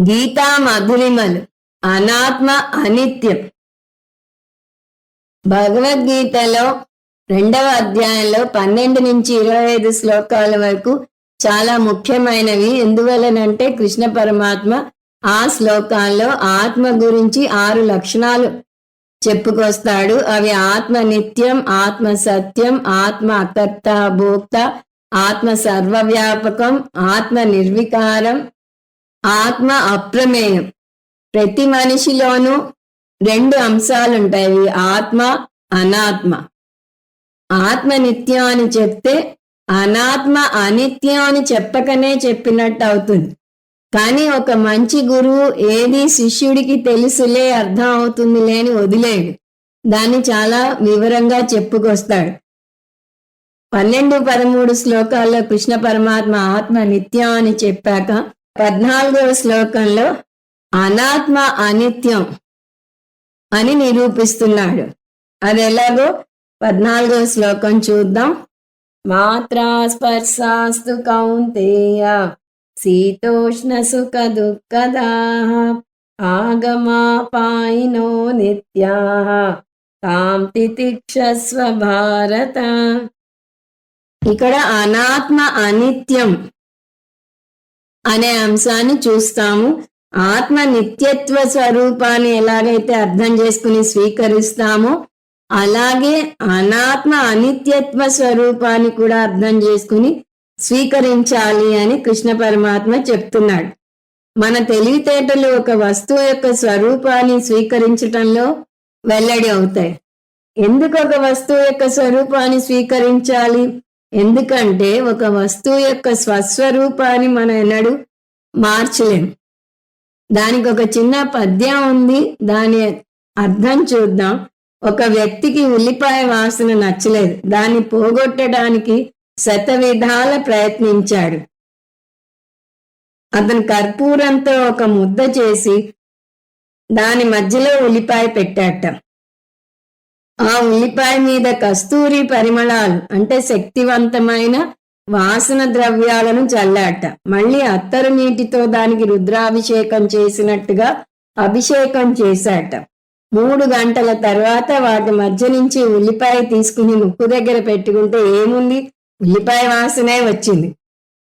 గీతా మధురిమలు అనాత్మ అనిత్యం. భగవద్గీతలో రెండవ అధ్యాయంలో పన్నెండు నుంచి ఇరవై ఐదు శ్లోకాల వరకు చాలా ముఖ్యమైనవి. ఎందువలనంటే కృష్ణ పరమాత్మ ఆ శ్లోకాల్లో ఆత్మ గురించి ఆరు లక్షణాలు చెప్పుకొస్తాడు. అవి ఆత్మ నిత్యం ఆత్మ సత్యం ఆత్మ అకర్త భోక్త ఆత్మ సర్వవ్యాపకం ఆత్మ నిర్వికారం ఆత్మ అప్రమేయం. ప్రతి మనిషిలోనూ రెండు అంశాలు ఉంటాయి ఆత్మ అనాత్మ. ఆత్మ నిత్యం అని చెప్తే అనాత్మ అనిత్యం అని చెప్పకనే చెప్పినట్టు అవుతుంది. కానీ ఒక మంచి గురువు ఏది శిష్యుడికి తెలుసులే అర్థం అవుతుంది లేని వదిలేడు. దాన్ని చాలా వివరంగా చెప్పుకొస్తాడు. పన్నెండు పదమూడు శ్లోకాల్లో కృష్ణ పరమాత్మ ఆత్మ నిత్యం అని చెప్పాక పద్నాలుగవ శ్లోకంలో అనాత్మ అనిత్యం అని నిరూపిస్తున్నాడు. అది ఎలాగో? పద్నాలుగవ శ్లోకం చూద్దాం. మాత్రా స్పర్శాస్తు కౌంతేయ శీతోష్ణ సుఖ దుఃఖదా ఆగమాపాయినో నిత్యా తాం తితిక్షస్వ భారత. ఇక్కడ అనాత్మ అనిత్యం అనే అంశాన్ని చూస్తాము. ఆత్మ నిత్యత్వ స్వరూపాన్ని ఎలాగైతే అర్థం చేసుకుని స్వీకరిస్తామో అలాగే అనాత్మ అనిత్యత్వ స్వరూపాన్ని కూడా అర్థం చేసుకుని స్వీకరించాలి అని కృష్ణ పరమాత్మ చెప్తున్నాడు. మన తెలివితేటలు ఒక వస్తువు యొక్క స్వరూపాన్ని స్వీకరించటంలో వెల్లడి అవుతాయి. ఎందుకు ఒక వస్తువు యొక్క స్వరూపాన్ని స్వీకరించాలి? ఎందుకంటే ఒక వస్తువు యొక్క స్వస్వరూపాన్ని మనం ఎన్నడూ మార్చలేం దానికి ఒక చిన్న పద్యం ఉంది దాని అర్థం చూద్దాం. ఒక వ్యక్తికి ఉల్లిపాయ వాసన నచ్చలేదు దాన్ని పోగొట్టడానికి శత విధాల ప్రయత్నించాడు. అతను కర్పూరంతో ఒక ముద్ద చేసి దాని మధ్యలో ఉల్లిపాయ పెట్టాట. ఆ ఉల్లిపాయ మీద కస్తూరి పరిమళాలు అంటే శక్తివంతమైన వాసన ద్రవ్యాలను చల్లాట మళ్ళీ అత్తరు నీటితో దానికి రుద్రాభిషేకం చేసినట్టుగా అభిషేకం చేశాట మూడు గంటల తర్వాత వాటి మధ్య నుంచి ఉల్లిపాయ తీసుకుని ముక్కు దగ్గర పెట్టుకుంటే ఏముంది? ఉల్లిపాయ వాసనే వచ్చింది.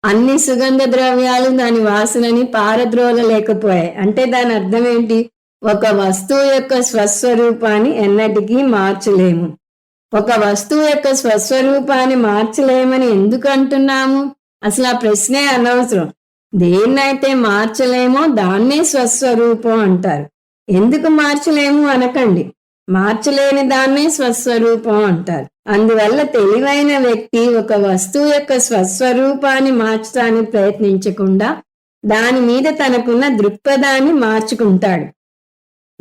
అన్ని సుగంధ ద్రవ్యాలు దాని వాసనని పారద్రోలలేకపోయాయి. అంటే దాని అర్థం ఏంటి? ఒక వస్తువు యొక్క స్వస్వరూపాన్ని ఎన్నటికీ మార్చలేము. ఒక వస్తువు యొక్క స్వస్వరూపాన్ని మార్చలేమని ఎందుకు అంటున్నాము? అసలు ఆ ప్రశ్నే అనవసరం. దేన్నైతే మార్చలేమో దాన్నే స్వస్వరూపం అంటారు. ఎందుకు మార్చలేము అనకండి? మార్చలేని దాన్నే స్వస్వరూపం అంటారు. అందువల్ల తెలివైన వ్యక్తి ఒక వస్తువు యొక్క స్వస్వరూపాన్ని మార్చడానికి ప్రయత్నించకుండా దాని మీద తనకున్న దృక్పథాన్ని మార్చుకుంటాడు.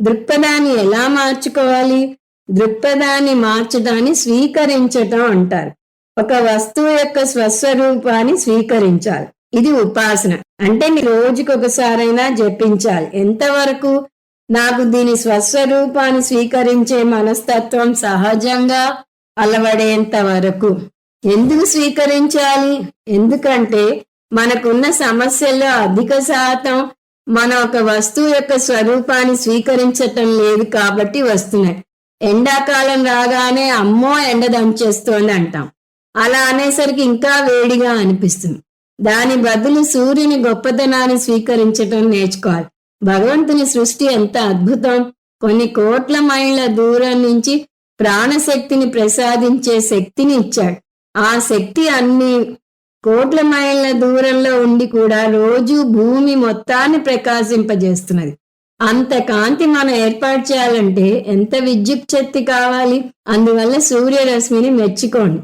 దృక్పథాన్ని ఎలా మార్చుకోవాలి? దృక్పథాన్ని మార్చడాన్ని స్వీకరించటం అంటారు. ఒక వస్తువు యొక్క స్వస్వరూపాన్ని స్వీకరించాలి. ఇది ఉపాసన. అంటే నీ రోజుకొకసారైనా జపించాలి. ఎంతవరకు? నాకు దీని స్వస్వరూపాన్ని స్వీకరించే మనస్తత్వం సహజంగా అలవడేంత వరకు? ఎందుకు స్వీకరించాలి? ఎందుకంటే మనకున్న సమస్యల్లో అధిక శాతం మన ఒక వస్తువు యొక్క స్వరూపాన్ని స్వీకరించటం లేదు కాబట్టి వస్తున్నాయి ఎండాకాలం రాగానే అమ్మో ఎండ దంచేస్తోంది అంటాం. అలా అనేసరికి ఇంకా వేడిగా అనిపిస్తుంది. దాని బదులు సూర్యుని గొప్పతనాన్ని స్వీకరించటం నేర్చుకోవాలి. భగవంతుని సృష్టి ఎంత అద్భుతం. కొన్ని కోట్ల మైళ్ళ దూరం నుంచి ప్రాణశక్తిని ప్రసాదించే శక్తిని ఇచ్చాడు. ఆ శక్తి అన్ని కోట్ల మైళ్ళ దూరంలో ఉండి కూడా రోజు భూమి మొత్తాన్ని ప్రకాశింపజేస్తున్నది. అంత కాంతి మనం ఏర్పాటు చేయాలంటే ఎంత విద్యుత్ శక్తి కావాలి? అందువల్ల సూర్యరశ్మిని మెచ్చుకోండి.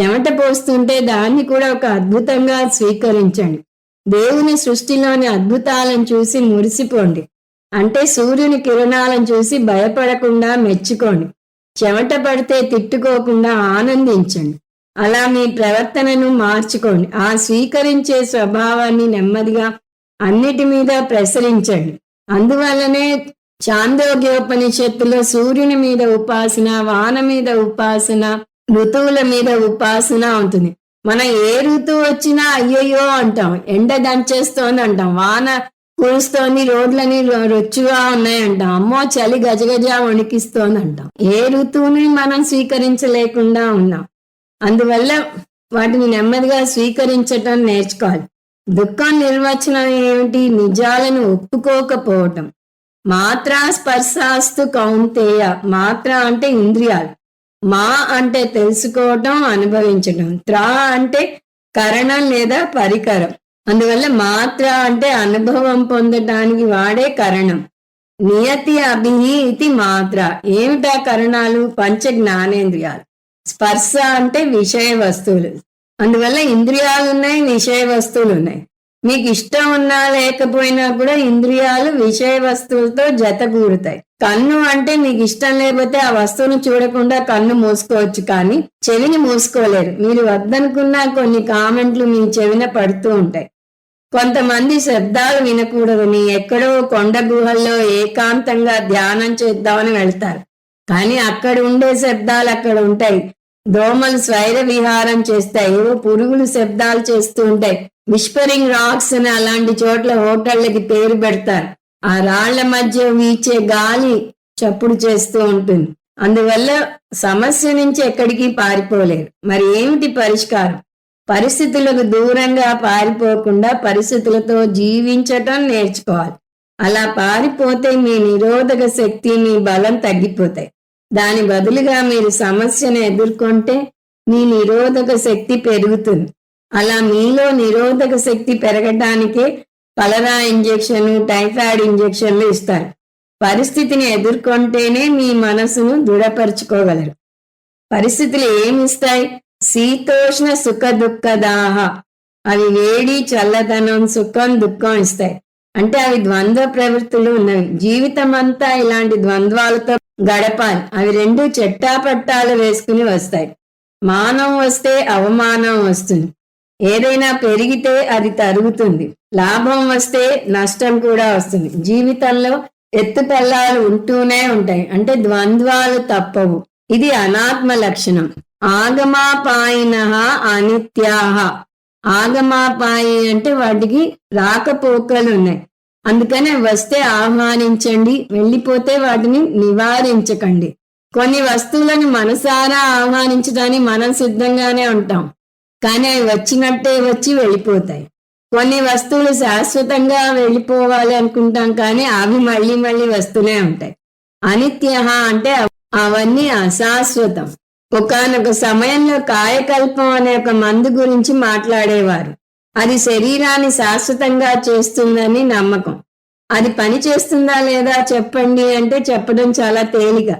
చెమట పోస్తుంటే దాన్ని కూడా ఒక అద్భుతంగా స్వీకరించండి. దేవుని సృష్టిలోని అద్భుతాలను చూసి మురిసిపోండి. అంటే సూర్యుని కిరణాలను చూసి భయపడకుండా మెచ్చుకోండి. చెమట పడితే తిట్టుకోకుండా ఆనందించండి. అలా మీ ప్రవర్తనను మార్చుకోండి. ఆ స్వీకరించే స్వభావాన్ని నెమ్మదిగా అన్నిటి మీద ప్రసరించండి. అందువల్లనే చాందోగ్యోపనిషత్తులో సూర్యుని మీద ఉపాసన వాన మీద ఉపాసన ఋతువుల మీద ఉపాసన ఉంటుంది. మనం ఏ ఋతువు వచ్చినా అయ్యయ్యో అంటాం ఎండ దంచేస్తోంది అంటాం వాన కురుస్తోంది రోడ్లని రొచ్చుగా ఉన్నాయంటాం అమ్మో చలి గజగజ వణికిస్తోంది అంటాం. ఏ ఋతువుని మనం స్వీకరించలేకుండా ఉన్నాం. అందువల్ల వాటిని నెమ్మదిగా స్వీకరించటం నేర్చుకోవాలి. దుఃఖం నిర్వచనం ఏమిటి? నిజాలను ఒప్పుకోకపోవటం. మాత్రా స్పర్శాస్తు కౌంతేయ. మాత్ర అంటే ఇంద్రియాలు. మా అంటే తెలుసుకోవటం అనుభవించటం. త్రా అంటే కరణం లేదా పరికరం. అందువల్ల మాత్ర అంటే అనుభవం పొందటానికి వాడే కరణం. నియతి అభిహి ఇది మాత్ర. ఏమిటా కరణాలు? పంచ జ్ఞానేంద్రియాలు స్పర్శ అంటే విషయ వస్తువులు. అందువల్ల ఇంద్రియాలు ఉన్నాయి విషయ వస్తువులు ఉన్నాయి. మీకు ఇష్టం ఉన్నా లేకపోయినా కూడా ఇంద్రియాలు విషయ వస్తువులతో జత కూరుతాయి. కన్ను అంటే మీకు ఇష్టం లేకపోతే ఆ వస్తువును చూడకుండా కన్ను మూసుకోవచ్చు కానీ చెవిని మూసుకోలేరు. మీరు వద్దనుకున్న కొన్ని కామెంట్లు మీ చెవిన పడుతూ ఉంటాయి. కొంతమంది శబ్దాలు వినకూడదని ఎక్కడో కొండ గుహల్లో ఏకాంతంగా ధ్యానం చేద్దామని వెళ్తారు. కానీ అక్కడ ఉండే శబ్దాలు అక్కడ ఉంటాయి. దోమలు స్వైర విహారం చేస్తాయి. ఏవో పురుగులు శబ్దాలు చేస్తూ ఉంటాయి. విస్పరింగ్ రాక్స్ అని అలాంటి చోట్ల హోటళ్ళకి పేరు పెడతారు. ఆ రాళ్ళ మధ్య వీచే గాలి చప్పుడు చేస్తూ ఉంటుంది. అందువల్ల సమస్య నుంచి ఎక్కడికి పారిపోలేరు మరి ఏమిటి పరిష్కారం? పరిస్థితులకు దూరంగా పారిపోకుండా పరిస్థితులతో జీవించటం నేర్చుకోవాలి. అలా పారిపోతే మీ నిరోధక శక్తి మీ బలం తగ్గిపోతాయి. దాని బదులుగా మీరు సమస్యను ఎదుర్కొంటే మీ నిరోధక శక్తి పెరుగుతుంది. అలా మీలో నిరోధక శక్తి పెరగటానికే కలరా ఇంజెక్షన్ టైఫాయిడ్ ఇంజెక్షన్లు ఇస్తారు. పరిస్థితిని ఎదుర్కొంటేనే మీ మనసును దృఢపరుచుకోగలరు. పరిస్థితులు ఏమిస్తాయి? శీతోష్ణ సుఖ దుఃఖదాహ. అవి వేడి చల్లదనం సుఖం దుఃఖం ఇస్తాయి. అంటే అవి ద్వంద్వ ప్రవృత్తులు ఉన్నవి. జీవితం అంతా ఇలాంటి ద్వంద్వాలతో గడపాలి. అవి రెండు చెట్టాపట్టాలు వేసుకుని వస్తాయి. మానం వస్తే అవమానం వస్తుంది. ఏదైనా పెరిగితే అది తరుగుతుంది. లాభం వస్తే నష్టం కూడా వస్తుంది. జీవితంలో ఎత్తుపల్లాలు ఉంటూనే ఉంటాయి. అంటే ద్వంద్వాలు తప్పవు. ఇది అనాత్మ లక్షణం. ఆగమాపాయిన అనిత్యాహ ఆగమాపాయి అంటే వాటికి రాకపోకలు ఉన్నాయి. అందుకనే వస్తే ఆహ్వానించండి వెళ్ళిపోతే వాటిని నివారించకండి. కొన్ని వస్తువులను మనసారా ఆహ్వానించడానికి మనం సిద్ధంగానే ఉంటాం. కానీ అవి వచ్చినట్టే వచ్చి వెళ్ళిపోతాయి. కొన్ని వస్తువులు శాశ్వతంగా వెళ్ళిపోవాలి అనుకుంటాం కానీ అవి మళ్ళీ మళ్ళీ వస్తూనే ఉంటాయి. అనిత్య అంటే అవన్నీ అశాశ్వతం. ఒకానొక సమయంలో కాయకల్పం అనే ఒక మందు గురించి మాట్లాడేవారు. అది శరీరాన్ని శాశ్వతంగా చేస్తుందని నమ్మకం. అది పని చేస్తుందా లేదా చెప్పండి అంటే చెప్పడం చాలా తేలిక.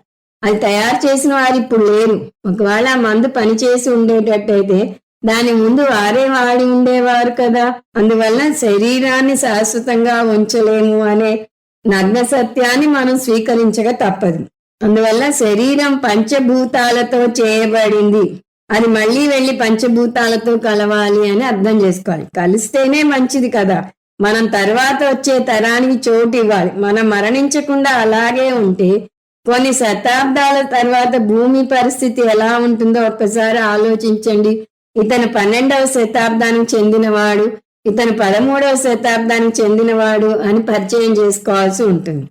అది తయారు చేసిన వారు ఇప్పుడు లేరు. ఒకవేళ ఆ మందు పనిచేసి ఉండేటట్టయితే దాని ముందు వారే వాడి ఉండేవారు కదా. అందువల్ల శరీరాన్ని శాశ్వతంగా ఉంచలేము అనే నగ్న సత్యాన్ని మనం స్వీకరించక తప్పదు. అందువల్ల శరీరం పంచభూతాలతో చేయబడింది. అది మళ్ళీ వెళ్ళి పంచభూతాలతో కలవాలి అని అర్థం చేసుకోవాలి. కలిస్తేనే మంచిది కదా. మనం తర్వాత వచ్చే తరానికి చోటు ఇవ్వాలి. మనం మరణించకుండా అలాగే ఉంటే కొన్ని శతాబ్దాల తర్వాత భూమి పరిస్థితి ఎలా ఉంటుందో ఒక్కసారి ఆలోచించండి. ఇతను పన్నెండవ శతాబ్దానికి చెందినవాడు ఇతను పదమూడవ శతాబ్దానికి చెందినవాడు అని పరిచయం చేసుకోవాల్సి ఉంటుంది.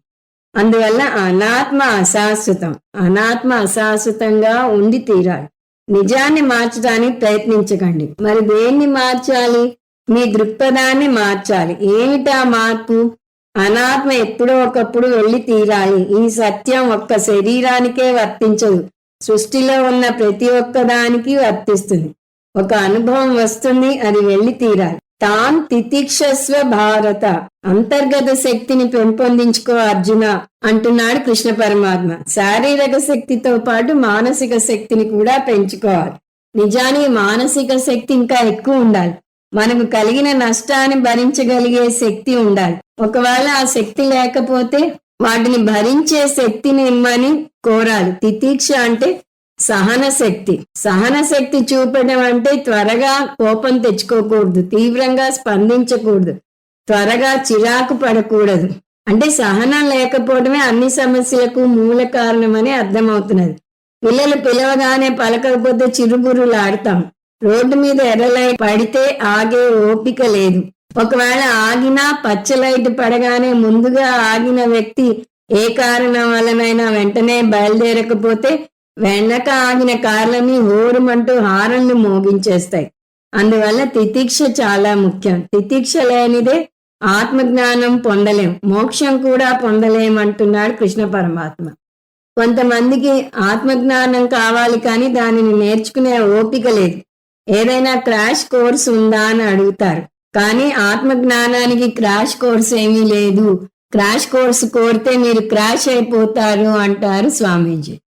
అందువల్ల అనాత్మ అశాశ్వతం. అనాత్మ అశాశ్వతంగా ఉండి తీరాలి. నిజాన్ని మార్చడానికి ప్రయత్నించకండి. మరి దేన్ని మార్చాలి? మీ దృక్పథాన్ని మార్చాలి. ఏమిటా మార్పు? అనాత్మ ఎప్పుడో ఒకప్పుడు వెళ్ళి తీరాలి. ఈ సత్యం ఒక్క శరీరానికే వర్తించదు. సృష్టిలో ఉన్న ప్రతి ఒక్క దానికి వర్తిస్తుంది. ఒక అనుభవం వస్తుంది అది వెళ్ళి తీరాలి. తాం తితిక్షస్వ భారత. అంతర్గత శక్తిని పెంపొందించుకో అర్జున అంటున్నాడు కృష్ణ పరమాత్మ. శారీరక శక్తితో పాటు మానసిక శక్తిని కూడా పెంచుకోవాలి. నిజానికి మానసిక శక్తి ఇంకా ఎక్కువ ఉండాలి. మనకు కలిగిన నష్టాన్ని భరించగలిగే శక్తి ఉండాలి. ఒకవేళ ఆ శక్తి లేకపోతే వాటిని భరించే శక్తిని ఇమ్మని కోరాలి. తితీక్ష అంటే సహన శక్తి సహన శక్తి చూపడం అంటే త్వరగా కోపం తెచ్చుకోకూడదు తీవ్రంగా స్పందించకూడదు త్వరగా చిరాకు పడకూడదు. అంటే సహనం లేకపోవడమే అన్ని సమస్యలకు మూల కారణమని అర్థమవుతున్నది. పిల్లలు పిలవగానే పలకకపోతే చిరుగురులాడతాం. రోడ్డు మీద ఎర్రలై పడితే ఆగే ఓపిక లేదు. ఒకవేళ ఆగినా పచ్చ లైట్ పడగానే ముందుగా ఆగిన వ్యక్తి ఏ కారణం వలనైనా వెంటనే బయలుదేరకపోతే వెనక ఆగిన కార్లని హోరుమంటూ హారన్లు మోగించేస్తాయి. అందువల్ల తితిక్ష చాలా ముఖ్యం. తితిక్ష లేనిదే ఆత్మజ్ఞానం పొందలేం. మోక్షం కూడా పొందలేమంటున్నాడు కృష్ణ పరమాత్మ. కొంతమందికి ఆత్మజ్ఞానం కావాలి కానీ దానిని నేర్చుకునే ఓపిక లేదు. ఏదైనా క్రాష్ కోర్స్ ఉందా అని అడుగుతారు. కానీ ఆత్మజ్ఞానానికి క్రాష్ కోర్స్ ఏమీ లేదు. క్రాష్ కోర్స్ కోరితే మీరు క్రాష్ అయిపోతారు అంటారు స్వామీజీ.